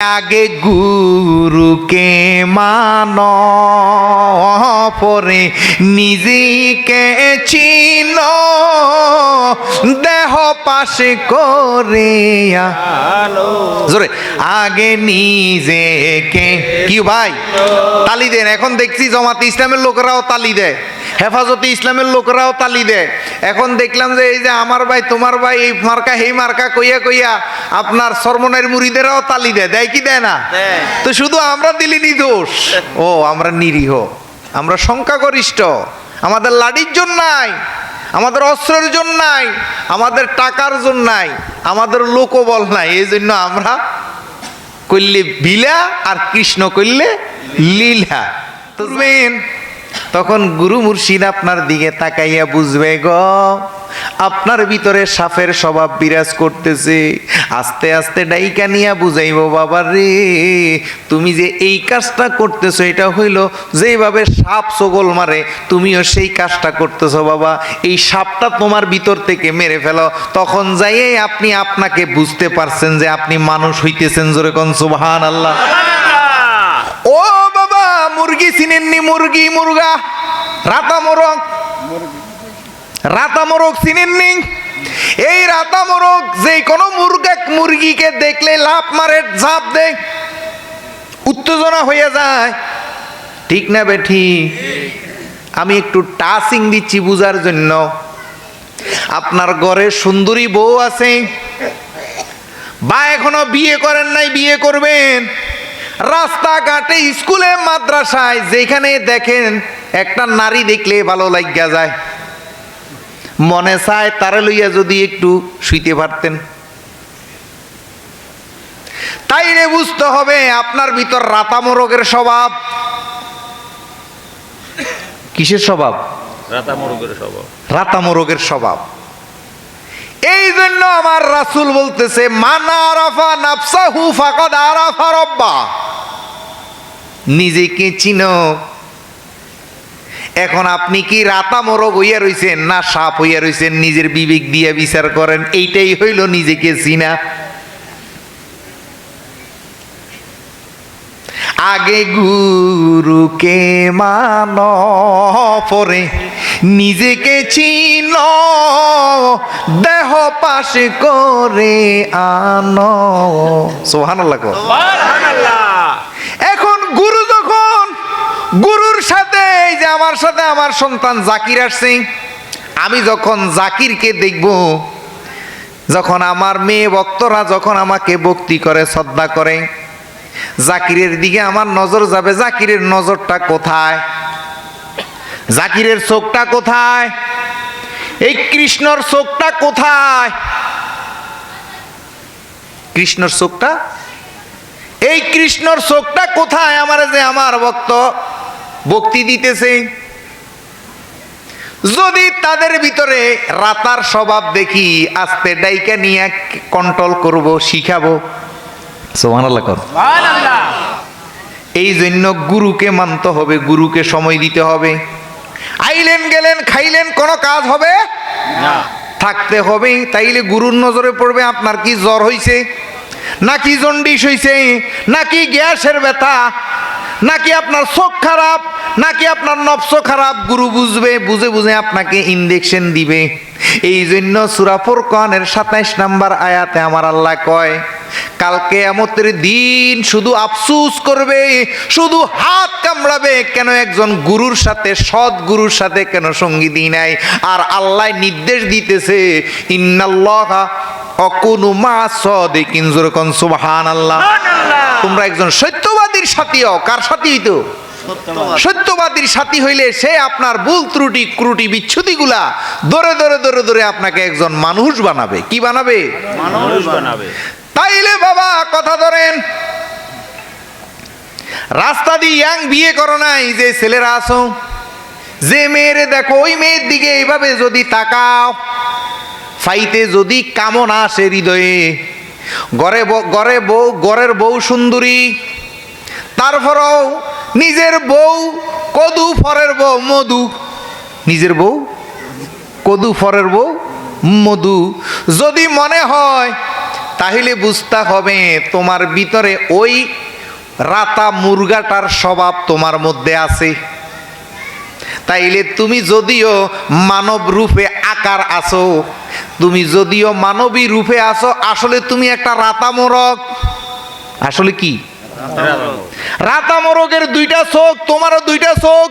আগে গুরুকে মান পরে নিজেকে চিন দেহ পাশে করে জোরে, আগে নিজেকে কি ভাই? তালি দেন, এখন দেখছি জমাতে ইসলামের লোকেরাও তালি দেয়। হেফাজতে ইসলামের লোকেরাও তালি দেয়। এখন দেখলাম যে এই যে আমার ভাই তোমার ভাই এই মার্কা এই মার্কা কইয়া কইয়া আপনার সরমনের মুড়িদেরাও তালি দেয়। দেয় কি দেয় না? তো শুধু আমরা দিলি নি দোষ। ও আমরা নিরীহ। আমরা সংখ্যাগরিষ্ঠ। আমাদের লাডির জন্য নাই আমাদের অস্ত্রের জন্য নাই আমাদের টাকার জন্য নাই আমাদের লোকবল নাই। এই জন্য আমরা করলে বিলা আর কৃষ্ণ করলে লীলা। বুঝবেন তখন গুরু মুর্শিদ আপনার দিকে তাকাইয়া বুঝবে গ, আপনার ভিতরে সাফের স্বভাব বিরাজ করতেছে। আস্তে আস্তে ডাইকা নিয়া বুঝাইব, বাবা রে, তুমি যে এই কাজটা করতেছো, এটা হইল যেভাবে সাপ সগল মারে, তুমিও সেই কাজটা করতেছো বাবা। এই সাপটা তোমার ভিতর থেকে মেরে ফেলো। তখন যাইয়ে আপনি আপনাকে বুঝতে পারছেন যে আপনি মানুষ হইতেছেন জোরে কোন সুবহান আল্লাহ মুরগি চিনেননি মুরগি, মুরগা? রাতা মোরগ। রাতা মোরগ চিনেননি? এই রাতা মোরগ যে কোনো মুরগা, মুরগিকে দেখলে লাভ মারে, ঝাঁপ দেয়, উত্তেজনা হয়ে যায়। ঠিক না বেঠি? আমি একটু টাচিং দিচ্ছি বুঝার জন্য। আপনার ঘরে সুন্দরী বউ আছে, বা এখনও বিয়ে করেন নাই, বিয়ে করবেন। রাস্তাঘাটে স্কুলে মাদ্রাসায় যেখানে দেখেন একটা নারী দেখলে ভালো লাগিয়া যায়। মনে চায় তারে লইয়া যদি একটু শুইতে পারতেন। তাইলে বুঝতে হবে আপনার ভিতর রাতামো রোগের স্বভাব। কিসের স্বভাব? রাতা মুরগের স্বভাব স্বভাব। এই জন্য আমার রাসুল বলতেছে মানা আরাফা নাফসাহু ফাকাদ আরাফা রব্বা। নিজেকে চিনো। এখন আপনি কি রাতা মোরগ হইয়া রইছেন না সাপ হইয়া রইছেন? নিজের বিবেক দিয়ে বিচার করেন এইটাই হইল নিজেকে চিনা। আগে গুরুকে মান পরে নিজেকে চিন দেহ পাশে করে আনো। সোহান এখন গুরু যখন গুরুর সাথে, এই যে আমার সাথে আমার সন্তান জাকির আসছে, আমি যখন জাকিরকে দেখব, যখন আমার মেয়ে ভক্তরা যখন আমাকে ভক্তি করে, শ্রদ্ধা করে, জাকিরের দিকে আমার নজর যাবে, জাকিরের নজরটা কোথায়? জাকিরের চোখটা কোথায়? এই কৃষ্ণর চোখটা কোথায়? কৃষ্ণর চোখটা? এই কৃষ্ণর চোখটা কোথায়? আমার যে আমার ভক্ত ভক্তি দিতেছে। যদি তাদের ভিতরে রাতার স্বভাব দেখি আস্তে ডাইকা নিয়ে কন্ট্রোল করব শিখাবো। এই জন্য গুরুকে মানতে হবে গুরুকে সময় দিতে হবে। আইলেন গেলেন খাইলেন কোনো কাজ হবে? থাকতে হবে তাইলে গুরুর নজরে পড়বে আপনার কি জ্বর হইছে? নাকি জন্ডিস হইছে? নাকি গ্যাসের ব্যথা? নাকি আপনার চোখ খারাপ? নাকি আপনার নফস খারাপ? গুরু বুঝবে, বুঝে বুঝে আপনাকে ইনজেকশন দিবে। এই জন্য সুরাফুর কানের সাতাইশ নাম্বার আয়াতে আমার আল্লাহ কয় কালকে আমতের দিন শুধু আফসুস করবে শুধু হাত কামড়াবে কেন একজন গুরুর সাথে সৎ গুরুর সাথে কেন সঙ্গী দিই নাই? আর আল্লাহ নির্দেশ দিতেছে ইন্নাল্লাহ অকুনু মা সদিকিন জোরকন সুবহান আল্লাহ তোমরা একজন সত্যবাদীর সাথী হও কার সাথী হইতো? সত্যবাদীর সাথী হইলে সে আপনার ভুল ত্রুটি ক্রুটি বিচ্ছুতিগুলা দরে দরে দরে দরে আপনাকে একজন মানুষ বানাবে। কি বানাবে? মানুষ বানাবে। তাইলে বাবা, কথা ধরেন। রাস্তা দিয়ে ইয়াং বিয়ে করো নাই, যে ছেলেরা আসো যে মেয়েরে দেখো, ওই মেয়ের দিকে এইভাবে যদি তাকাও, ফাইতে যদি কামনা আসে হৃদয়ে, গড়ে গড়ে বউ, গড়ের বউ সুন্দরী, তারপরেও নিজের বউ কদু ফরের বউ মধু, নিজের বউ কদু ফরের বউ মধু, যদি মনে হয় তাহলে বুঝতে হবে তোমার ভিতরে ওই রাতা মুরগাটার স্বভাব তোমার মধ্যে আছে। তাইলে তুমি যদিও মানব রূপে আকার আছো, তুমি যদিও মানবী রূপে আছো, আসলে তুমি একটা রাতা মোরগ। আসলে কি? রাতা মোরগের দুইটা চোখ, তোমারও দুইটা চোখ।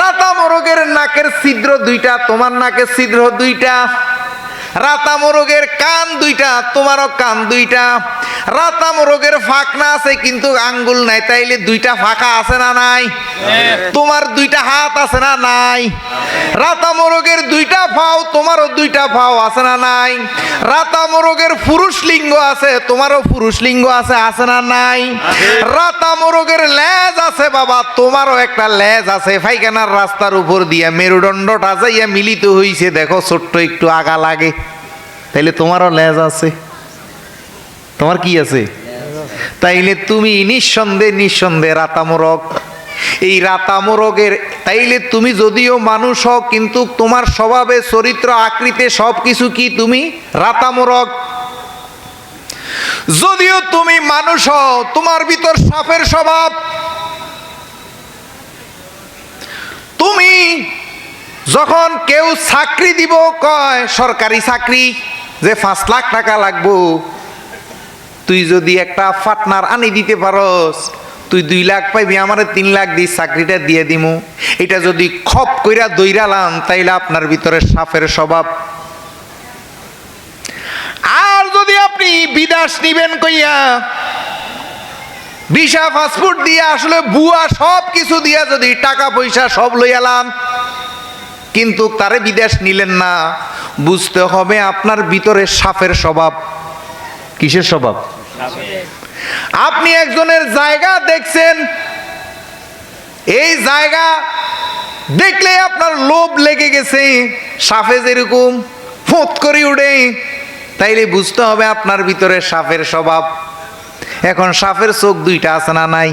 রাতা মোরগের নাকের ছিদ্র দুইটা, তোমার নাকের ছিদ্র দুইটা। রাতা মোরগের কান দুইটা তোমারও কান দুইটা। রাতা মোরগের ফাঁকনা আছে কিন্তু আঙ্গুল নাই তাইলে দুইটা ফাঁকা আছে না নাই? তোমার দুইটা হাত আছে না নাই? রাতা মোরগের দুইটা ফাও তোমারও দুইটা ফাও আছে না নাই? রাতা মোরগের পুরুষ লিঙ্গ আছে তোমারও পুরুষ লিঙ্গ আছে আছে না নাই? রাতা মোরগের লেজ আছে বাবা তোমারও একটা লেজ আছে। ফাইখানার রাস্তার উপর দিয়া মেরুদণ্ডটা যাইয়া মিলিত হইছে দেখো ছোট্ট একটু আগা লাগে। তাইলে তোমারও লেজ আছে। তোমার কি আছে? তাইলে তুমি নিঃসন্দেহে নিঃসন্দেহে রাতামোরগ। এই রাতামোরগের, তাইলে তুমি যদিও মানুষ হও, কিন্তু তোমার স্বভাবে, চরিত্র, আকৃতি সব কিছু কি তুমি? রাতামোরগ। যদিও তুমি মানুষ হও, তোমার ভিতর সাপের স্বভাব। তুমি যখন কেউ চাকরি দিব, কয়, সরকারি চাকরি, যে পাঁচ লাখ টাকা লাগবো। তুই যদি একটা ফাটনার আনি দিতে পারস, তুই দুই লাখ পাইবি, আমার তিন লাখ দিস চাকরিটা দিয়ে দিমু। এটা যদি খপ কইরা দইরালাম, তাইলে আপনার ভিতরে সাপের স্বভাব। আর যদি আপনি বিদেশ নিবেন কইয়া, ভিসা পাসপোর্ট দিয়ে আসলে বুয়া সব কিছু দিয়া যদি টাকা পয়সা সব লইয়ালাম কিন্তু তারে বিদেশ নিলেন না, বুঝতে হবে আপনার ভিতরে সাপের স্বভাব। কিসের স্বভাব? আপনি একজনের জায়গা দেখছেন এই জায়গা দেখলে আপনার লোভ লেগে গেছে সাফে যেরকম ফোঁত করে উড়ে তাইলে বুঝতে হবে আপনার ভিতরে সাপের স্বভাব। এখন সাপের চোখ দুইটা আছে না নাই?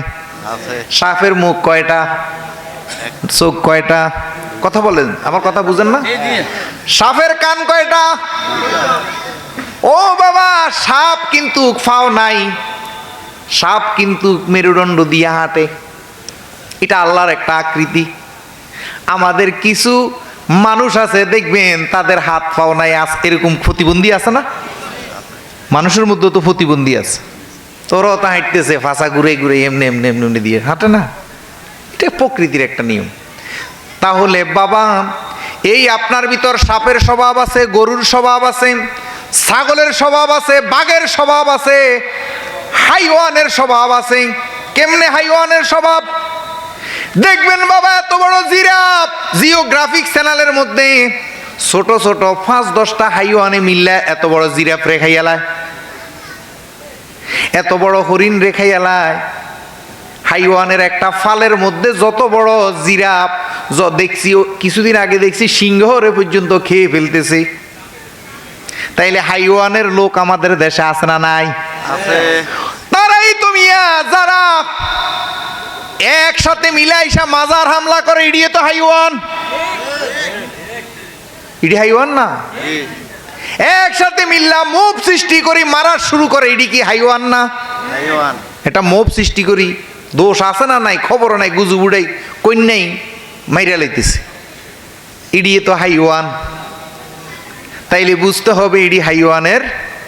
সাপের মুখ কয়টা? চোখ কয়টা? কথা বলেন আমার কথা বুঝেন না? সাপের কান কয়টা? ও বাবা, সাপ কিন্তু ফাও নাই। সাপ কিন্তু মেরুদণ্ড দিয়া হাঁটে। এটা আল্লাহর একটা আকৃতি। আমাদের কিছু মানুষ আছে, দেখবেন, তাদের হাত পাও নাই। আজ এরকম প্রতিবন্ধী আছে না? মানুষের মধ্যে তো প্রতিবন্ধী আছে। তোরও তা হাঁটতেছে, ফাঁসা ঘুরে ঘুরে এমনি এমনি এমনি এমনি দিয়ে হাঁটে না? এটা প্রকৃতির একটা নিয়ম। তাহলে বাবা, এই আপনার ভিতর সাপের স্বভাব আছে, গরুর স্বভাব আছে ছাগলের স্বভাব আছে, বাঘের স্বভাব আছে, হাইওয়ানের স্বভাব আছে। কেমনে হাইওয়ানের স্বভাব? দেখবেন বাবা, এত বড় জিরাফ। জিওগ্রাফিক চ্যানেলের মধ্যে ছোট ছোট পাঁচ দশটা হাইওয়ানে মিললে এত বড় জিরাফ রেখাইয়ালায় এত বড় হরিণ রেখাইয়ালায় হাইওয়ানের একটা ফালের মধ্যে যত বড় জিরাফ, য- দেখছি, কিছুদিন আগে দেখছি সিংহরে পর্যন্ত খেয়ে ফেলতেছে। তাইলে হাইওয়ানের লোক আমাদের দেশে আছে না নাই? আছে। তারাই তুমি যারা একসাথে মিলাইসা মাজার হামলা করে ইডিয়ে তো হাইওয়ান। ইডি হাইওয়ান না? একসাথে মিল্লা মুভ সৃষ্টি করি মারা শুরু করে ইডি কি হাইওয়ান না? হাইওয়ান। এটা মোভ সৃষ্টি করি দোষ আছে না নাই খবর নাই গুজু বুড়াই কন্যাই মাইরা লাইতেছে। ইডিয়ে তো হাইওয়ান। তাইলে বুঝতে হবে ইডি হাইওয়ানের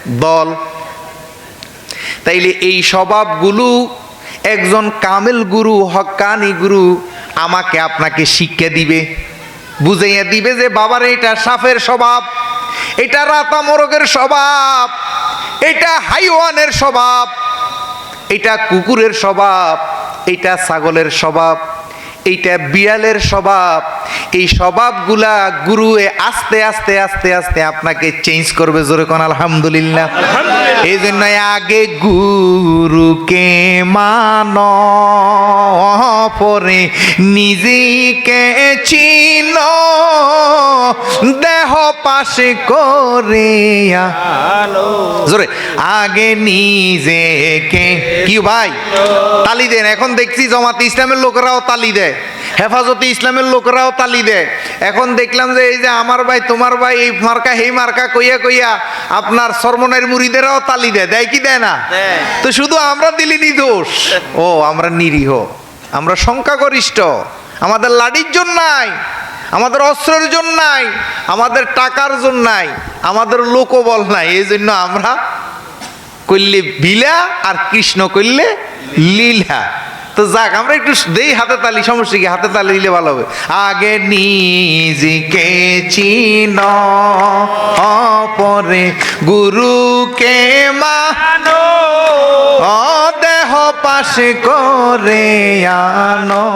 দল। তাইলে এই স্বভাবগুলো একজন কামেল গুরু হক্কানি গুরু আমাকে আপনাকে শিক্ষা দিবে। বুঝাইয়া দিবে যে, বাবার, এটা সাফের স্বভাব, এটা রাতা মোরগের স্বভাব, এটা হাইওয়ানের স্বভাব, এটা কুকুরের স্বভাব, এটা ছাগলের স্বভাব। এইটা বিড়ালের স্বভাব। এই স্বভাবগুলা গুরুয়ে আস্তে আস্তে আস্তে আস্তে আপনাকে চেঞ্জ করবে জোরে কোন আলহামদুলিল্লাহ। এই জন্য আগে গুরুকে মান পরে নিজেকে চিন। দেহ পাশে করে জোরে আগে নিজেকে। কি ভাই? তালি দেন এখন দেখছি জমাতে ইসলামের লোকেরাও তালি দেয়। হেফাজতে ইসলামের লোকেরাও তালি দেয়। এখন দেখলাম যে এই যে আমার ভাই তোমার ভাই এই মার্কা এই মার্কা কইয়া কইয়া আপনার সরমনের মুড়িদেরাও তালি দেয়। দেয় কি দেয় না? তো শুধু আমরা দিলিনি দোষ। ও আমরা নিরীহ। আমরা সংখ্যাগরিষ্ঠ। আমাদের লাডির জন্য নাই। আমাদের অস্ত্রের জন্য নাই, আমাদের টাকার জন্য নাই, আমাদের লোকবল নাই। এই জন্য আমরা করলে বিলা আর কৃষ্ণ করলে লীলা। তো যাক, আমরা একটু দেই হাতে তালি, সমস্যা কি? হাতে তালি দিলে ভালো হবে। আগে নিজকে চিন পরে গুরুকে মানো দেহ পাশে করে আনো।